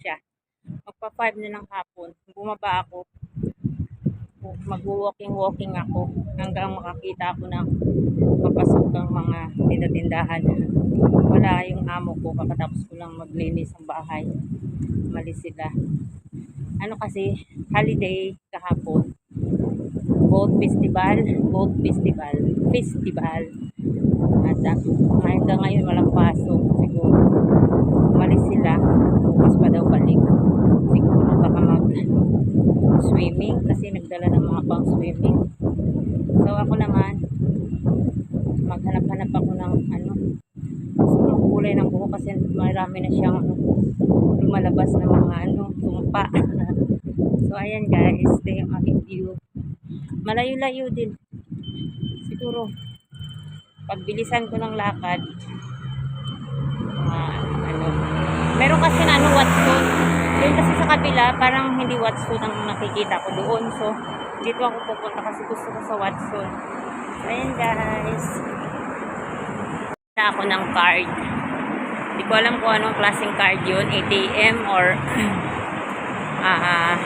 siya. Magpa 5 na ng hapon. Bumaba ako. Mag-walking-walking ako hanggang makakita ako ng papasok ng mga tindatindahan. Wala yung amo ko. Kakatapos ko lang maglinis ng bahay. Malis sila. Ano kasi, holiday kahapon. Boat Festival. Boat Festival. Festival. At uh, hanggang ngayon walang pasok. Siguro, umalis sila. Bukas pa daw balik. Siguro baka mag swimming kasi nagdala ng mga pang swimming. So ako naman, maghanap-hanap ako ng ano, ng kulay ng buhok kasi marami na siyang lumalabas na mga ano, sumpa. so ayan guys, ito yung aking view. Malayo-layo din. Siguro, pagbilisan ko ng lakad, mga ano, meron kasi na ano, Watson. Yun kasi sa kabila, parang hindi Watson ang nakikita ko doon. So, dito ako pupunta kasi gusto ko sa Watson. So, ayan guys. Na ako ng card. Hindi ko alam kung anong klaseng card yun. ATM or ah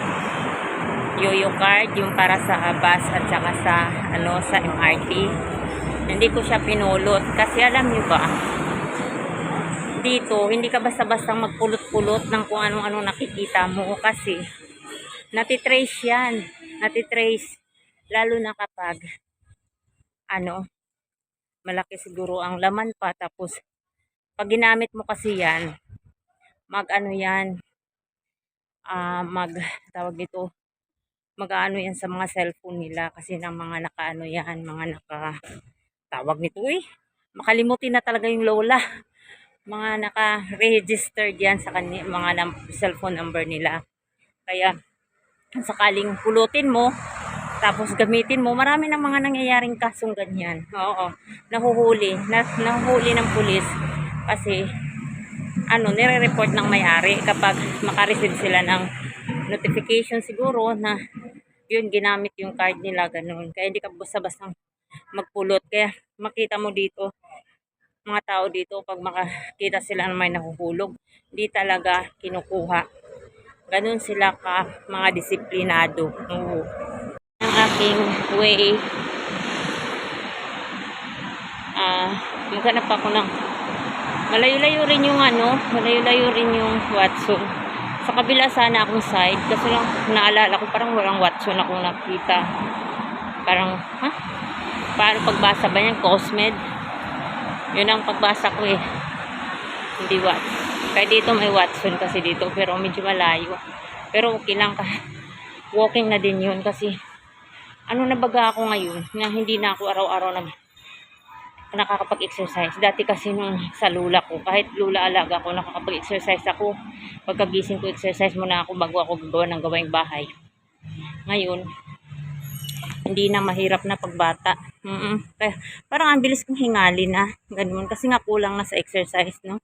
yoyo card. Yung para sa bus at saka sa, ano, sa MRT. Hindi ko siya pinulot. Kasi alam niyo ba, dito, hindi ka basta-basta magpulot-pulot ng kung anong-ano nakikita mo kasi natitrace yan. Natitrace. Lalo na kapag ano, malaki siguro ang laman pa tapos pag ginamit mo kasi yan, mag ano yan, ah mag tawag dito, mag ano yan sa mga cellphone nila kasi ng mga nakaano yan, mga naka tawag nito eh. Makalimutin na talaga yung lola mga naka-registered yan sa kanya, mga cellphone number nila. Kaya, sakaling pulutin mo, tapos gamitin mo, marami ng mga nangyayaring kasong ganyan. Oo, nahuhuli, na, nahuhuli ng pulis kasi ano, nire-report ng may-ari kapag makareceive sila ng notification siguro na yun, ginamit yung card nila, ganun. Kaya hindi ka basta-basta magpulot. Kaya makita mo dito, mga tao dito pag makakita sila na may nahuhulog, hindi talaga kinukuha. Ganun sila ka mga disiplinado. Oo. Ang aking way ah maghanap ako ng malayo-layo rin yung ano, malayo-layo rin yung Watson. Sa kabila sana akong side kasi lang naalala ko parang walang Watson akong nakita. Parang, ha? Paano pagbasa ba yan? Cosmed? Yun ang pagbasa ko eh. Hindi Watson. Kaya dito may Watson kasi dito pero medyo malayo. Pero okay lang ka. Walking na din yun kasi ano na baga ako ngayon na hindi na ako araw-araw na nakakapag-exercise. Dati kasi nung sa lula ko, kahit lula alaga ako, nakakapag-exercise ako. Pagkagising ko, exercise muna ako bago ako gagawa ng gawaing bahay. Ngayon, hindi na mahirap na pagbata. Mm Kaya, parang ang bilis kong hingali na. Ganun. Kasi nga kulang na sa exercise, no?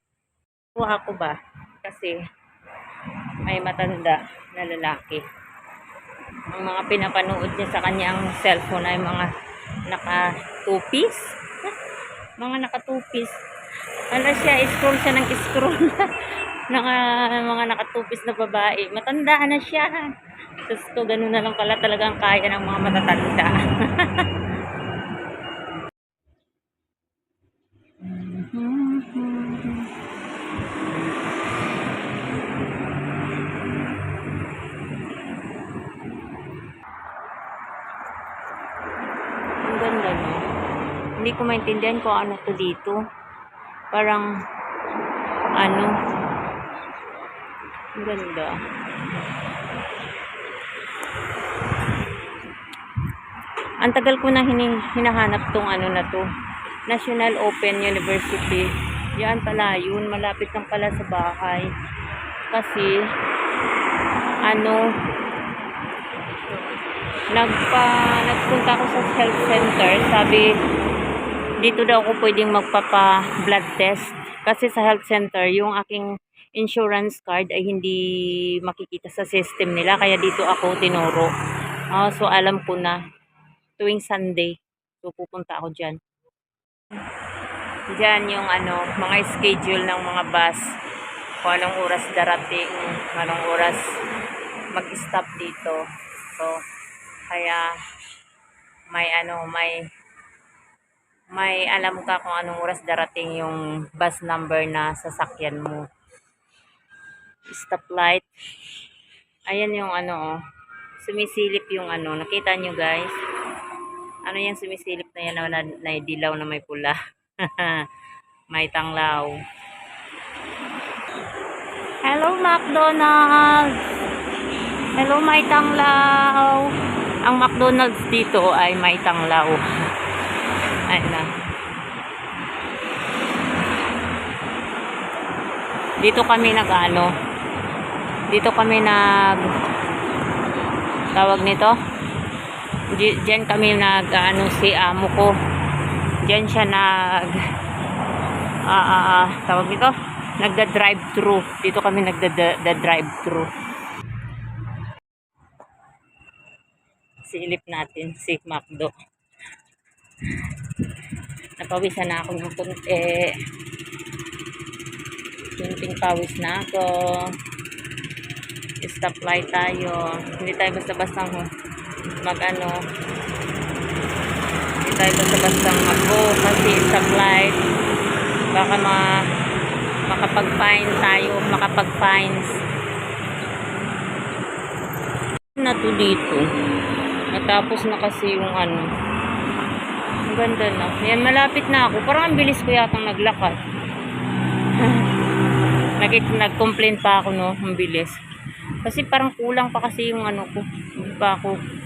Kuha ako ba? Kasi may matanda na lalaki. Ang mga pinapanood niya sa kanyang cellphone ay mga naka two-piece. Mga naka two-piece. Ano siya, scroll siya ng scroll. naka, mga naka two-piece na babae. Matanda na siya. Tapos ko, ganun na lang pala talagang kaya ng mga matatanda. Ang ganda no. Hindi ko maintindihan kung ano to dito. Parang, ano, ang ganda. Ang tagal ko na hinahanap tong ano na to. National Open University. Yan pala yun. Malapit lang pala sa bahay. Kasi, ano, nagpa, nagpunta ako sa health center. Sabi, dito daw ako pwedeng magpapa blood test. Kasi sa health center, yung aking insurance card ay hindi makikita sa system nila. Kaya dito ako tinuro. Ah, so, alam ko na tuwing Sunday. So, pupunta ako dyan. Dyan yung ano, mga schedule ng mga bus. kung anong oras darating, anong oras mag-stop dito. So, kaya may ano, may may alam ka kung anong oras darating yung bus number na sasakyan mo. Stoplight. Ayan yung ano, oh. sumisilip yung ano. Nakita nyo guys? Ano yung sumisilip na yan na, na, na dilaw na may pula? may tanglaw. Hello McDonald's! Hello may tanglaw! Ang McDonald's dito ay may tanglaw. Ayun na. Dito kami nag ano, dito kami nag tawag nito Diyan kami nag ano si amo ko. Diyan siya nag ah ah, tawag nito nagda drive thru dito kami nagda drive thru silip natin si McDo napawisan na ako ng kunti kunting pawis na ako. Stoplight tayo. Hindi tayo basta-basta mag ano. Hindi tayo basta-basta kasi stoplight. Baka ma makapag-fine tayo, makapag-fines. Na to dito. Natapos na kasi yung ano. Ang ganda na. Yan, malapit na ako. Parang ang bilis ko yatang naglakad. Nag- nag-complain pa ako no, ang bilis. Kasi parang kulang pa kasi yung ano ko. Hindi pa ako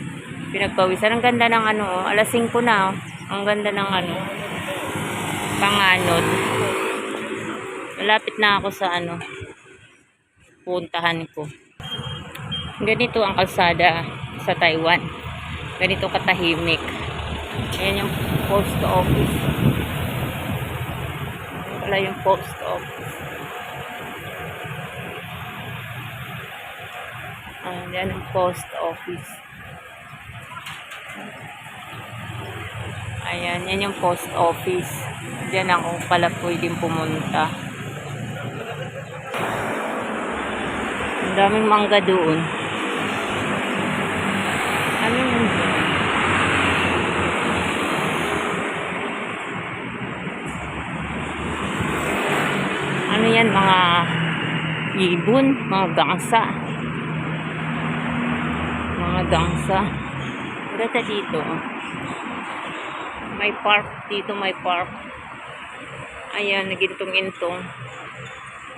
pinagpawisan. Ang ganda ng ano, oh. alas 5 na. Oh. Ang ganda ng ano, panganod. Malapit na ako sa ano, puntahan ko. Ganito ang kalsada sa Taiwan. Ganito katahimik. Ayan yung post office. Wala yung post office. Ayan ang post office. Ayan, yan yung post office. Diyan ako pala pwedeng pumunta. Ang daming mangga doon. Ano yun? Ano yan? Mga ibon, mga gangsa mga gangsa. Ganda dito. May park dito, may park. Ayan, nagintong-intong.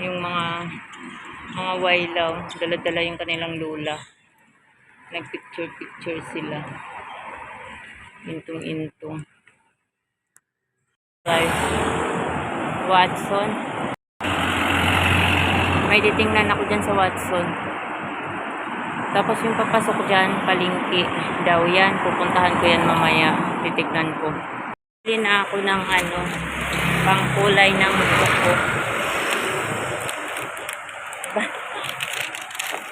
Yung mga mga wailaw. Dala-dala yung kanilang lula. Nagpicture-picture sila. Intong-intong. Drive. Watson. May titingnan ako dyan sa Watson. Tapos yung papasok dyan, palingki daw yan. Pupuntahan ko yan mamaya. Titignan ko. Bili na ako ng ano, pangkulay ng buko.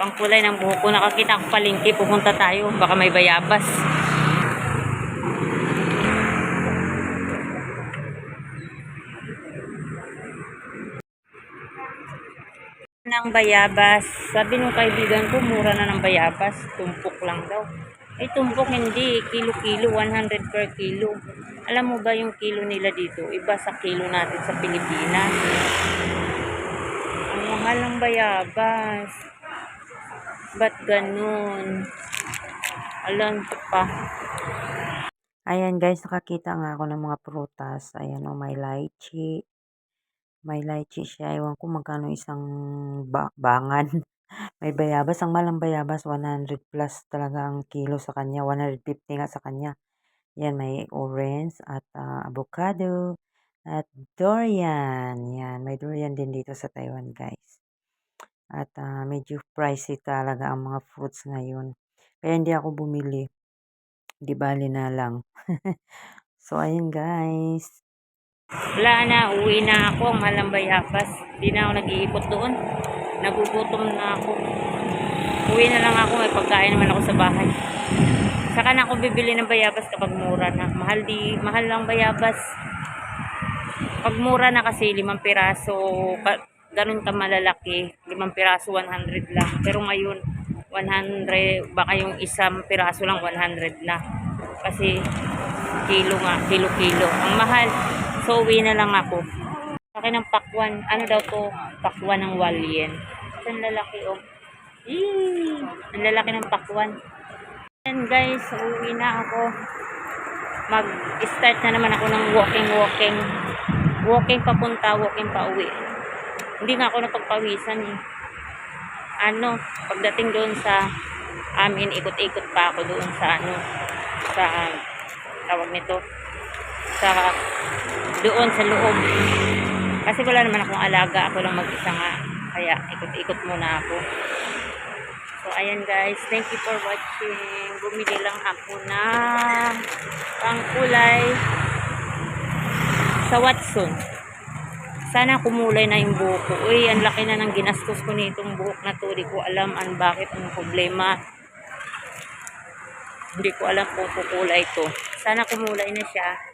Pangkulay ng buko. Nakakita ko palingki. Pupunta tayo. Baka may bayabas. Ng bayabas. Sabi nung kaibigan ko, mura na ng bayabas. Tumpok lang daw. Ay, tumpok hindi. Kilo-kilo, 100 per kilo. Alam mo ba yung kilo nila dito? Iba sa kilo natin sa Pilipinas. Ang mahal ng bayabas. Ba't ganun? Alam pa. Ayan guys, nakakita nga ako ng mga prutas. Ayan o, may lychee. May lychee siya. Ewan ko magkano isang ba- bangan. May bayabas. Ang malang bayabas, 100 plus talaga ang kilo sa kanya. 150 nga sa kanya. Yan, may orange at ah, avocado at durian. Yan, may durian din dito sa Taiwan, guys. At ah, medyo pricey talaga ang mga fruits ngayon. Kaya hindi ako bumili. Di bali na lang. so, ayun guys. Wala na, uwi na ako. Ang malang bayabas. Hindi na ako nag-iipot doon. Nagugutom na ako. Uwi na lang ako. May pagkain naman ako sa bahay. Saka na ako bibili ng bayabas kapag mura na. Mahal di, mahal lang bayabas. Pag mura na kasi limang piraso, ganun ka malalaki. Limang piraso, 100 lang. Pero ngayon, 100, baka yung isang piraso lang 100 na. Kasi kilo nga, kilo-kilo. Ang mahal. So, uwi na lang ako. Laki ng pakwan. Ano daw to? Pakwan ng walyen. Ang lalaki, oh. Eee! Ang lalaki ng pakwan. Ayan guys, uwi na ako. Mag-start na naman ako ng walking-walking. Walking papunta, walking pa uwi. Hindi nga ako napagpawisan eh. Ano, pagdating doon sa amin, ikot-ikot pa ako doon sa ano, sa tawag nito, sa doon sa loob. Kasi wala naman akong alaga, ako lang mag-isa nga. Kaya ikot-ikot muna ako. So, ayan guys. Thank you for watching. Bumili lang ako ng pangkulay sa Watson. Sana kumulay na yung buhok ko. Uy, ang laki na ng ginastos ko nitong buhok na to. Di ko alam ang bakit ang problema. Hindi ko alam kung kukulay to. Sana kumulay na siya.